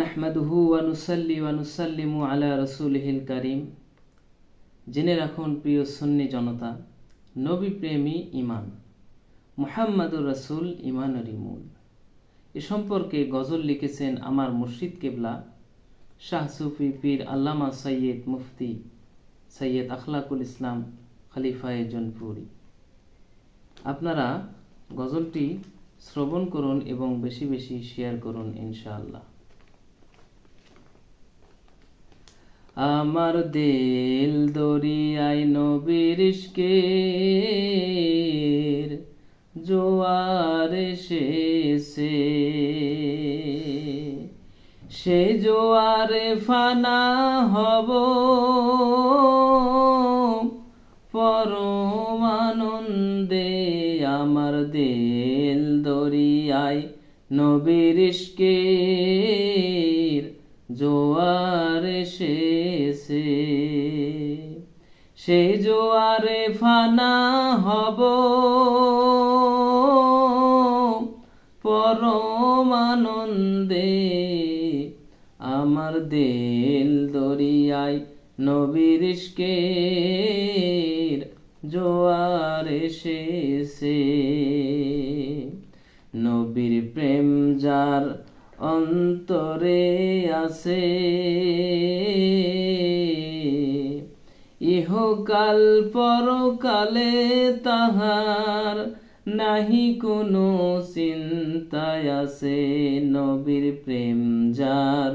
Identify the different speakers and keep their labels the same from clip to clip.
Speaker 1: নাহমাদুহু ওয়ানুসাল্লি ওয়ানুসাল্লিমু আলা রসুলহিল কারিম। জেনে রাখুন, প্রিয় সুন্নি জনতা, নবী প্রেমী ইমান মুহাম্মাদুর রসুল ইমানেরই মূল এ সম্পর্কে গজল লিখেছেন আমার মুর্শিদ কেবলা, শাহ সুফি পীর আল্লামা সৈয়দ মুফতি সৈয়দ আখলাকুল ইসলাম খলিফায়ে জনপুরি। আপনারা গজলটি শ্রবণ করুন এবং বেশি বেশি শেয়ার করুন ইনশাআল্লাহ। আমার দিল দরিয়ায় নবীর ইশকের, জোয়ার এসেছে। সে জোয়ারে ফানা হব পরম আনন্দে। আমার দিল দরিয়ায় নবীর ইশকের জোয়ার এসেছে। সে জোয়ারে ফানা হব। পরম আনন্দে আমার দিল দরিয়ায় নবীর ইশকের জোয়ার এসেছে। নবীর প্রেম যার অন্তরে আছে। ইহকাল পরকালে তাহার নাহি কোনো চিন্তায় আছে। নবীর প্রেম যার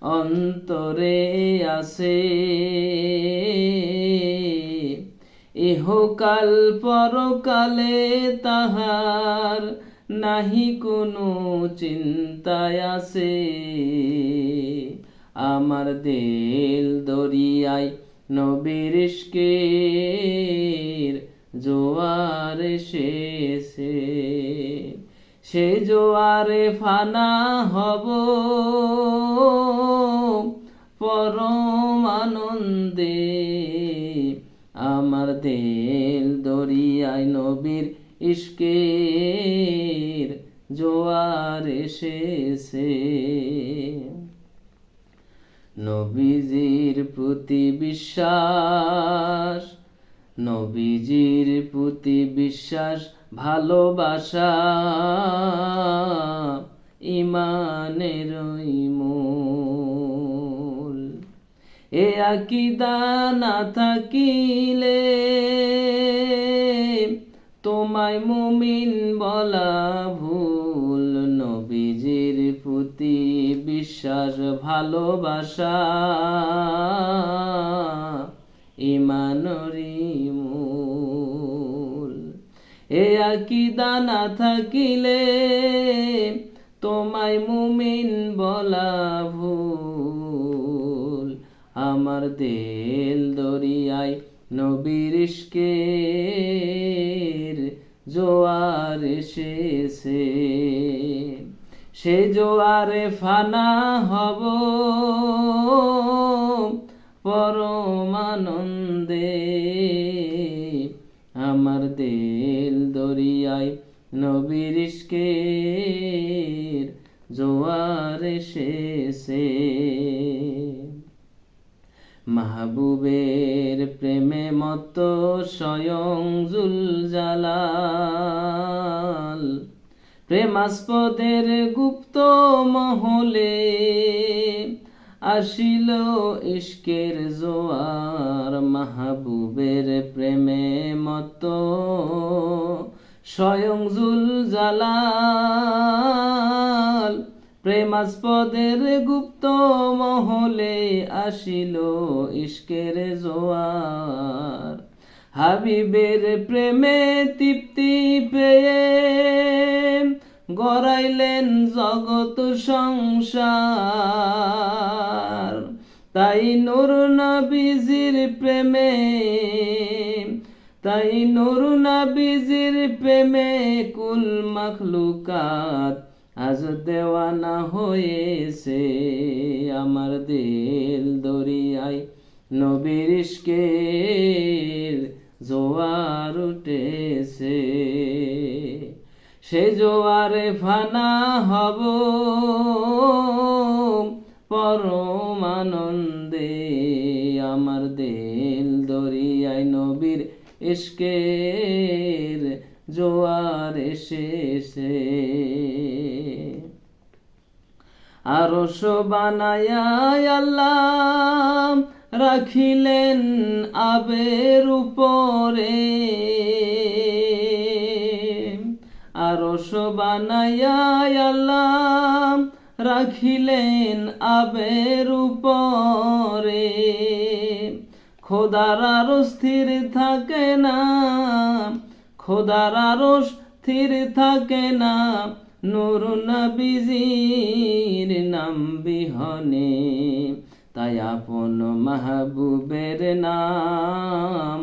Speaker 1: অন্তরে আছে। ইহকাল পরকালে তাহার নাহি কোনো চিন্তায় আছে। আমার দিল দরিয়ায় নবীর ইশকের জোয়ার এসেছে। সে জোয়ারে ফানা হব পরম আনন্দে। আমার দিল দরিয়ায় নবীর ইশকের জোয়ার এসেছে। নবীজির প্রতি বিশ্বাস, নবীজির প্রতি বিশ্বাস, ভালোবাসা ইমানের মূল। এ আকিদা না থাকিলে তোমায় মুমিন বলা ভুল। নবীজির প্রতি বিশ্বাস, ভালোবাসা। ইমানরি মূল। এ আকিদা না থাকিলে তোমায় মুমিন বলা ভুল। আমার দিল দরিয়ায় নবীর জোয়ার এসেছে। সে জোয়ারে ফানা হব পরমানন্দে। আমার দিল দরিয়ায় নবীর জোয়ার এসেছে। মাহবুবের প্রেমে মত স্বয়ং জুল জালাল প্রেমাস্পদের গুপ্ত মহলে আসিল ইশকের জোয়ার। মাহবুবের প্রেমে মত স্বয়ং জুল জালাল প্রেমাস্পদের গুপ্ত মহলে আসিল ইশকের জোয়ার। হাবিবের প্রেমে তৃপ্তি পেয়ে গড়াইলেন জগত সংসার। তাই নুর নবীজির প্রেমে, তাই নুর নবীজির প্রেমে কুল মখলুকাত আজ দেওয়ানা হয়েছে আমার দিল দরিয়ায়। নবীর জোয়ার উঠেছে। সে জোয়ারে ফানা হব পরমানন্দে আমার দিল দরিয়ায়। নবীর ইশকের জোয়ার এসেছে। আরশ বানায়া আল্লাহ রাখিলেন আবের উপরে। আরশ বানায়া আল্লাহ রাখিলেন আবের উপরে। খোদার আরও স্থির থাকে না। খোদার আরও স্থির থাকে না। নূর নবীজির নাম বিহনে। তাই আপন মাহবুবের নাম,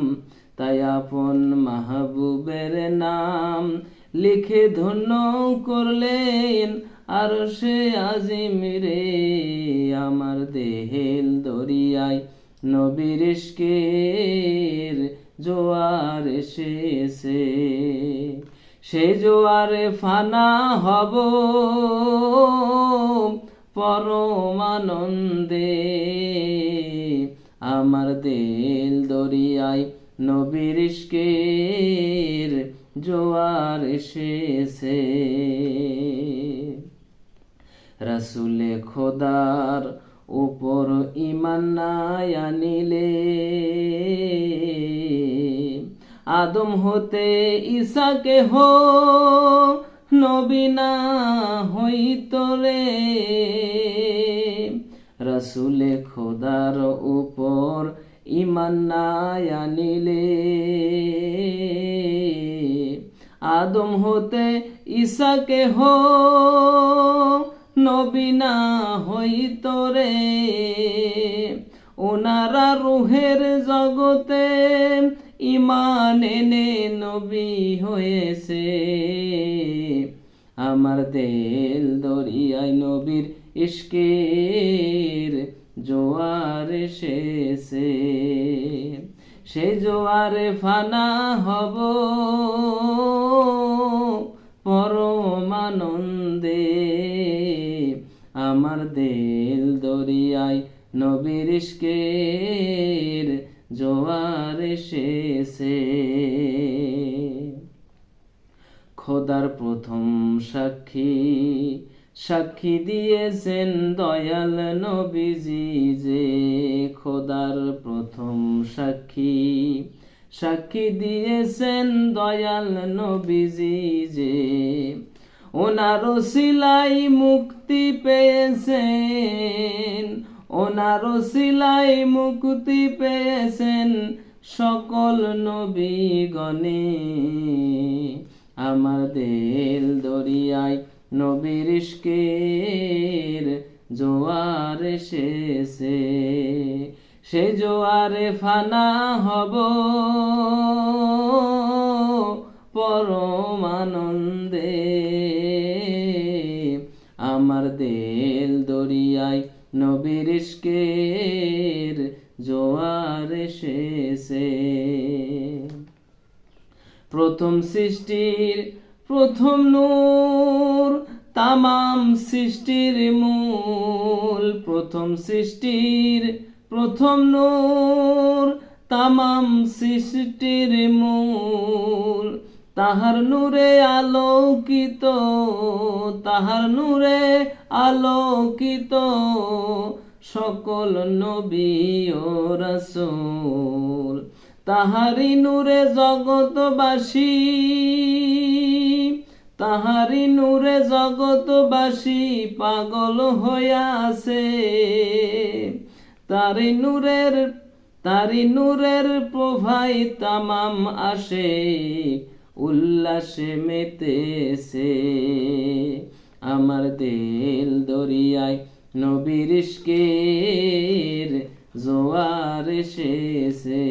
Speaker 1: তাই আপন মাহবুবের নাম লিখে ধন্য করলেন আর সে আজিম রে। আমার দেহেল দরিয়ায় নবীর জোয়ার এসেছে। সে জোয়ারে ফানা হব পরমানন্দে। আমার দিল দরিয়ায় নবীর জোয়ার এসেছে। রসুলে খোদার উপর ইমান নাই আনিলে। আদম হতে ঈশাকে হো নবীনা হইত রে রসুলে খোদার উপর ইমান আনিলে। আদম হতে ঈশাকে হো নবীনা হইত রে ওনারা রুহের জগতে ইমান এনে নবী হয়েছে। আমার দেল দরিয়ায় নবীর ইশকের জোয়ার এসেছে। সে জোয়ারে ফানা হব পরমানন্দে। আমার দেল দরিয়ায় নবীর ইশকের জোয়ার এসেছে। খোদার প্রথম সাক্ষী সাক্ষী দিয়েছেন দয়াল নবীজি যে, খোদার প্রথম সাক্ষী সাক্ষী দিয়েছেন দয়াল নবীজি যে, ওনারও সিলাই মুক্তি পেয়েছেন। ওনারও সিলাই মুক্তি পেয়েছেন সকল নবীগণে। আমার দেল দরিয়ায় নবীর ইশকের জোয়ার এসেছে। সে জোয়ারে ফানা হব পরমানন্দে। আমার দেল দরিয়ায় নবীর জোয়ার এসেছে। প্রথম সৃষ্টির প্রথম নূর, তামাম সৃষ্টির মূল। প্রথম সৃষ্টির প্রথম নূর, তামাম সৃষ্টির মূল। তাহার নূরে আলোকিত, তাহার নূরে আলোকিত সকল নবী ও রসুল। তাহারি নূরে জগতবাসী তাহারি নূরে জগতবাসী পাগল হইয়াছে তারি নূরের তারি নূরের প্রভাই তামাম আসে। উল্লাস মেতেছে আমার দিল দরিয়ায় নবীর জোয়ার এসেছে।